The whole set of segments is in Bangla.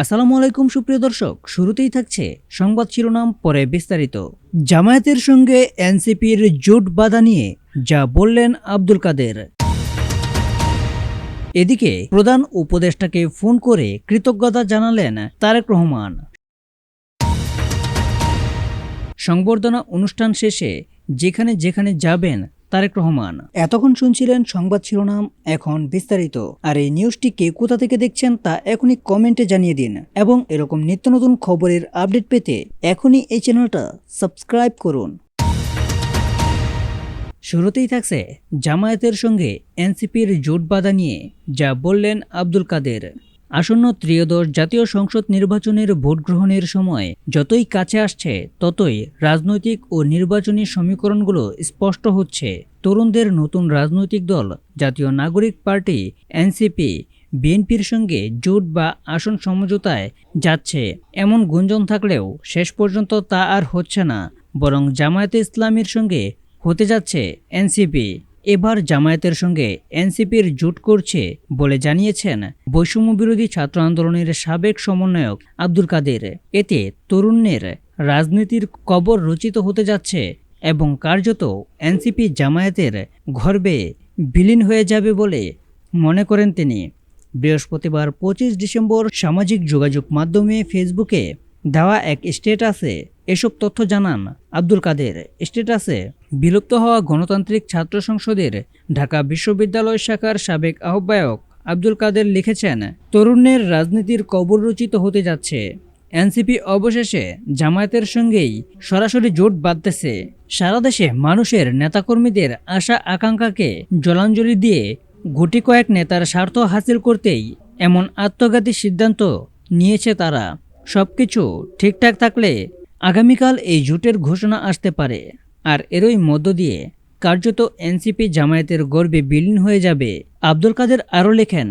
আসসালামু আলাইকুম সুপ্রিয় দর্শক, শুরুতেই থাকছে সংবাদ শিরোনাম, পরে বিস্তারিত। জামায়াতের সঙ্গে এনসিপির জোট বাধা নিয়ে যা বললেন আব্দুল কাদের। এদিকে প্রধান উপদেষ্টাকে ফোন করে কৃতজ্ঞতা জানালেন তারেক রহমান। সংবর্ধনা অনুষ্ঠান শেষে যেখানে যেখানে যাবেন তারেক রহমান। এতক্ষণ শুনছিলেন সংবাদ শিরোনাম এখন বিস্তারিত। আর এই নিউজটি কে কোথা থেকে দেখছেন তা এখনই কমেন্টে জানিয়ে দিন। এবং এরকম নিত্য নতুন খবরের আপডেট পেতে এখনই এই চ্যানেলটা সাবস্ক্রাইব করুন। শুরুতেই থাকছে জামায়াতের সঙ্গে এনসিপির জোট বাধা নিয়ে যা বললেন আব্দুল কাদের। আসন্ন ত্রিয়দশ জাতীয় সংসদ নির্বাচনের ভোট গ্রহণের সময় যতই কাছে আসছে, ততই রাজনৈতিক ও নির্বাচনী সমীকরণগুলো স্পষ্ট হচ্ছে। তরুণদের নতুন রাজনৈতিক দল, জাতীয় নাগরিক পার্টি, এনসিপি, বিএনপির সঙ্গে জোট বা আসন সমঝোতায় যাচ্ছে। এমন গুঞ্জন থাকলেও শেষ পর্যন্ত তা আর হচ্ছে না, বরং জামায়াতে ইসলামীর সঙ্গে হতে যাচ্ছে এনসিপি। এবার জামায়াতের সঙ্গে এনসিপির জোট করছে বলে জানিয়েছেন বৈষম্য বিরোধী ছাত্র আন্দোলনের সাবেক সমন্বয়ক আব্দুল কাদের। এতে তরুণের রাজনীতির কবর রচিত হতে যাচ্ছে এবং কার্যত এনসিপি জামায়াতের গর্বে বিলীন হয়ে যাবে বলে মনে করেন তিনি। বৃহস্পতিবার পঁচিশ ডিসেম্বর সামাজিক যোগাযোগ মাধ্যমে ফেসবুকে দেওয়া এক স্টেটাসে এসব তথ্য জানান আব্দুল কাদের। স্টেটাসে বিলুপ্ত হওয়া গণতান্ত্রিক ছাত্র সংসদের ঢাকা বিশ্ববিদ্যালয় শাখার সাবেক আহ্বায়ক আব্দুল কাদের লিখেছেন, তরুণের রাজনীতির কবর রচিত হতে যাচ্ছে। এনসিপি অবশেষে জামায়াতের সঙ্গেই সরাসরি জোট বাঁধতেছে। সারা দেশে মানুষের নেতাকর্মীদের আশা আকাঙ্ক্ষাকে জলাঞ্জলি দিয়ে গুটি কয়েক নেতার স্বার্থ হাসিল করতেই এমন আত্মঘাতী সিদ্ধান্ত নিয়েছে তারা। সবকিছু ঠিকঠাক থাকলে আগামীকাল এই জোটের ঘোষণা আসতে পারে। আর এরই মধ্য দিয়ে কার্যত এনসিপি জামায়াতের গর্বে বিলীন হয়ে যাবে আব্দুল কাদের আরও লেখেন,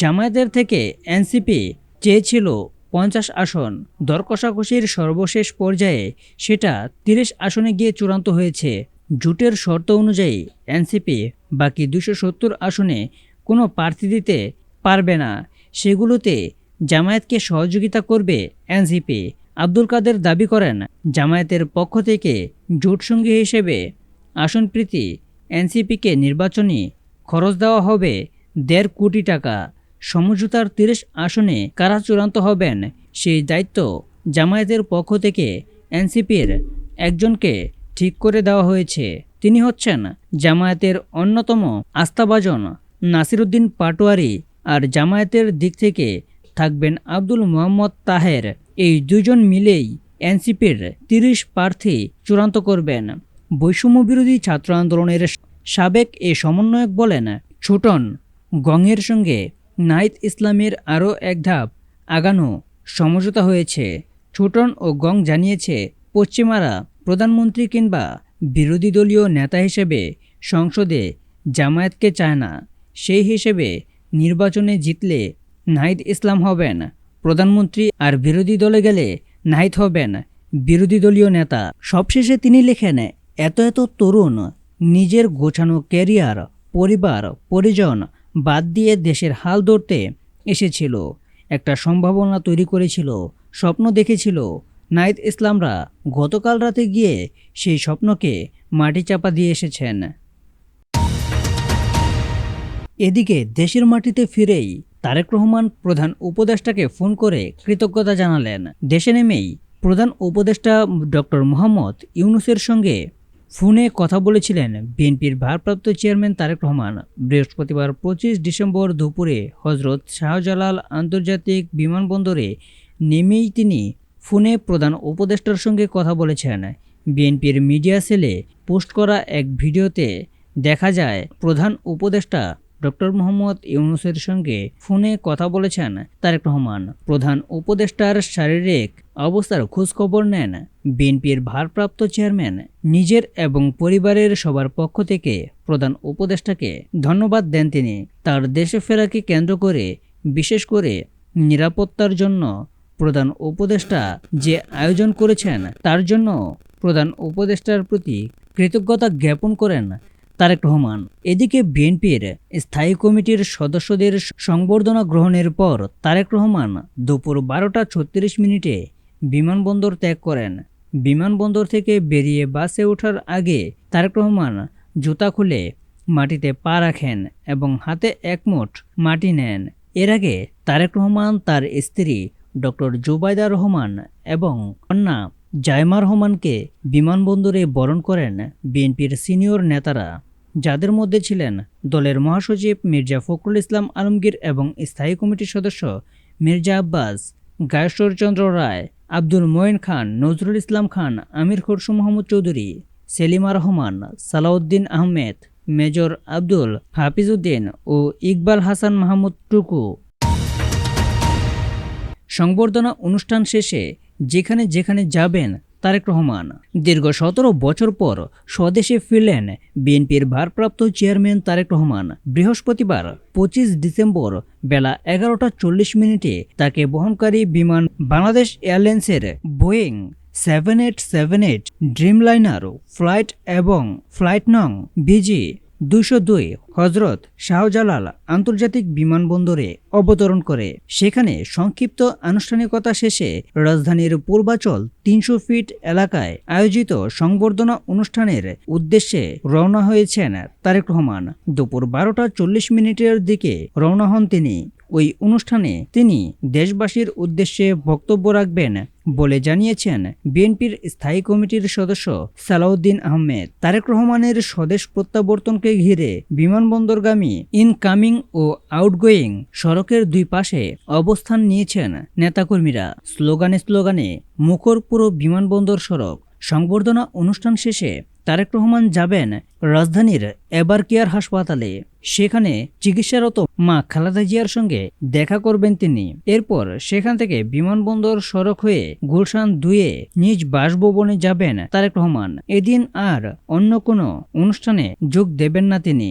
জামায়াতের থেকে এনসিপি চেয়েছিল পঞ্চাশ আসন, দর কষাকষির সর্বশেষ পর্যায়ে সেটা তিরিশ আসনে গিয়ে চূড়ান্ত হয়েছে। জোটের শর্ত অনুযায়ী এনসিপি বাকি দুশো সত্তর আসনে কোনো প্রার্থী দিতে পারবে না। সেগুলোতে জামায়াতকে সহযোগিতা করবে এনসিপি। আব্দুল কাদের দাবি করেন, জামায়াতের পক্ষ থেকে জোটসঙ্গী হিসেবে আসনপ্রীতি এনসিপিকে নির্বাচনী খরচ দেওয়া হবে দেড় কোটি টাকা। সমঝোতার তিরিশ আসনে কারা চূড়ান্ত হবেন সেই দায়িত্ব জামায়াতের পক্ষ থেকে এনসিপির একজনকে ঠিক করে দেওয়া হয়েছে। তিনি হচ্ছেন জামায়াতের অন্যতম আস্থাভাজন নাসিরুদ্দিন পাটোয়ারি। আর জামায়াতের দিক থেকে থাকবেন আব্দুল মোহাম্মদ তাহের। এই দুজন মিলেই এনসিপির তিরিশ প্রার্থী চূড়ান্ত করবেন। বৈষম্য বিরোধী ছাত্র আন্দোলনের সাবেক এ সমন্বয়ক বলেন, ছোটন গংয়ের সঙ্গে নাইত ইসলামের আরও এক ধাপ আগানো সমঝোতা হয়েছে। ছোটন ও গং জানিয়েছে, পশ্চিমারা প্রধানমন্ত্রী কিংবা বিরোধী দলীয় নেতা হিসেবে সংসদে জামায়াতকে চায় না। সেই হিসেবে নির্বাচনে জিতলে নাহিদ ইসলাম হবেন। প্রধানমন্ত্রী আর বিরোধী দলে গেলে নাহিদ হবেন বিরোধী দলীয় নেতা। সবশেষে তিনি লেখেন, এত এত তরুণ, নিজের গোছানো ক্যারিয়ার, পরিবার, পরিজন বাদ দিয়ে দেশের হাল ধরতে এসেছিল। একটা সম্ভাবনা তৈরি করেছিল, স্বপ্ন দেখেছিল। নাইদ ইসলামরা গতকাল রাতে গিয়ে সেই স্বপ্নকে মাটি চাপা দিয়ে এসেছেন। এদিকে দেশের মাটিতে ফিরেই তারেক রহমান প্রধান উপদেষ্টাকে ফোন করে কৃতজ্ঞতা জানালেন। দেশে নেমেই প্রধান উপদেষ্টা ডক্টর মোহাম্মদ ইউনুসের সঙ্গে ফোনে কথা বলেছিলেন বিএনপির ভারপ্রাপ্ত চেয়ারম্যান তারেক রহমান। বৃহস্পতিবার পঁচিশ ডিসেম্বর দুপুরে হজরত শাহজালাল আন্তর্জাতিক বিমানবন্দরে নেমেই তিনি ফোনে প্রধান উপদেষ্টার সঙ্গে কথা বলেছেন। বিএনপির মিডিয়া সেলে পোস্ট করা এক ভিডিওতে দেখা যায়, প্রধান উপদেষ্টা ডক্টর মোহাম্মদ ইউনুসের সঙ্গে ফোনে কথা বলেছেন তারেক রহমান। প্রধান উপদেষ্টার শারীরিক অবস্থার খোঁজখবর নেন। বিএনপির ভারপ্রাপ্ত চেয়ারম্যান নিজের এবং পরিবারের সবার পক্ষ থেকে প্রধান উপদেষ্টাকে ধন্যবাদ দেন তিনি। তার দেশে ফেরাকে কেন্দ্র করে, বিশেষ করে নিরাপত্তার জন্য প্রধান উপদেষ্টা যে আয়োজন করেছেন, তার জন্য প্রধান উপদেষ্টার প্রতি কৃতজ্ঞতা জ্ঞাপন করেন তারেক রহমান। এদিকে বিএনপির স্থায়ী কমিটির সদস্যদের সংবর্ধনা গ্রহণের পর তারেক রহমান দুপুর বারোটা ছত্রিশ মিনিটে বিমানবন্দর ত্যাগ করেন। বিমানবন্দর থেকে বেরিয়ে বাসে ওঠার আগে তারেক রহমান জুতা খুলে মাটিতে পা রাখেন এবং হাতে একমুঠ মাটি নেন। এর আগে তারেক রহমান তার স্ত্রী ডক্টর জুবাইদা রহমান এবং কন্যা জায়মা রহমানকে বিমানবন্দরে বরণ করেন বিএনপির সিনিয়র নেতারা। যাদের মধ্যে ছিলেন দলের মহাসচিব মির্জা ফখরুল ইসলাম আলমগীর এবং স্থায়ী কমিটির সদস্য মির্জা আব্বাস গায়েশ্বরচন্দ্র রায়, আব্দুল মঈন খান, নজরুল ইসলাম খান, আমির খরশু মোহাম্মদ চৌধুরী, সেলিমা রহমান, সালাউদ্দিন আহমেদ, মেজর আব্দুল হাফিজউদ্দিন ও ইকবাল হাসান মাহমুদ টুকু। সংবর্ধনা অনুষ্ঠান শেষে যেখানে যেখানে যাবেন তারেক রহমান। দীর্ঘ সতেরো বছর পর স্বদেশে ফিরলেন বিএনপির ভারপ্রাপ্ত চেয়ারম্যান তারেক রহমান। বৃহস্পতিবার পঁচিশ ডিসেম্বর বেলা এগারোটা চল্লিশ মিনিটে তাকে বহনকারী বিমান বাংলাদেশ এয়ারলাইন্সের Boeing seven eight seven eight Dreamliner flight এবং ফ্লাইট নং বিজি দুশো দুই হজরত শাহজালাল আন্তর্জাতিক বিমানবন্দরে অবতরণ করে। সেখানে সংক্ষিপ্ত আনুষ্ঠানিকতা শেষে রাজধানীর পূর্বাচল তিনশো ফিট এলাকায় আয়োজিত সংবর্ধনা অনুষ্ঠানের উদ্দেশ্যে রওনা হয়েছেন তারেক রহমান। দুপুর বারোটা চল্লিশ মিনিটের দিকে রওনা হন তিনি। ওই অনুষ্ঠানে তিনি দেশবাসীর উদ্দেশ্যে বক্তব্য রাখবেন বলে জানিয়েছেন বিএনপির স্থায়ী কমিটির সদস্য সালাউদ্দিন আহমেদ। তারেক রহমানের স্বদেশ প্রত্যাবর্তনকে ঘিরে বিমানবন্দরগামী ইনকামিং ও আউটগোয়িং সড়কের দুই পাশে অবস্থান নিয়েছেন নেতাকর্মীরা। স্লোগানে স্লোগানে মুখর পুরো বিমানবন্দর সড়ক। সংবর্ধনা অনুষ্ঠান শেষে তারেক রহমান যাবেন রাজধানীর এবার কেয়ার হাসপাতালে। সেখানে চিকিৎসারত মা খালেদা জিয়ার সঙ্গে দেখা করবেন তিনি। এরপর সেখান থেকে বিমানবন্দর সড়ক হয়ে গুলশান দুয়ে নিজ বাসভবনে যাবেন তারেক রহমান। এদিন আর অন্য কোনো অনুষ্ঠানে যোগ দেবেন না তিনি।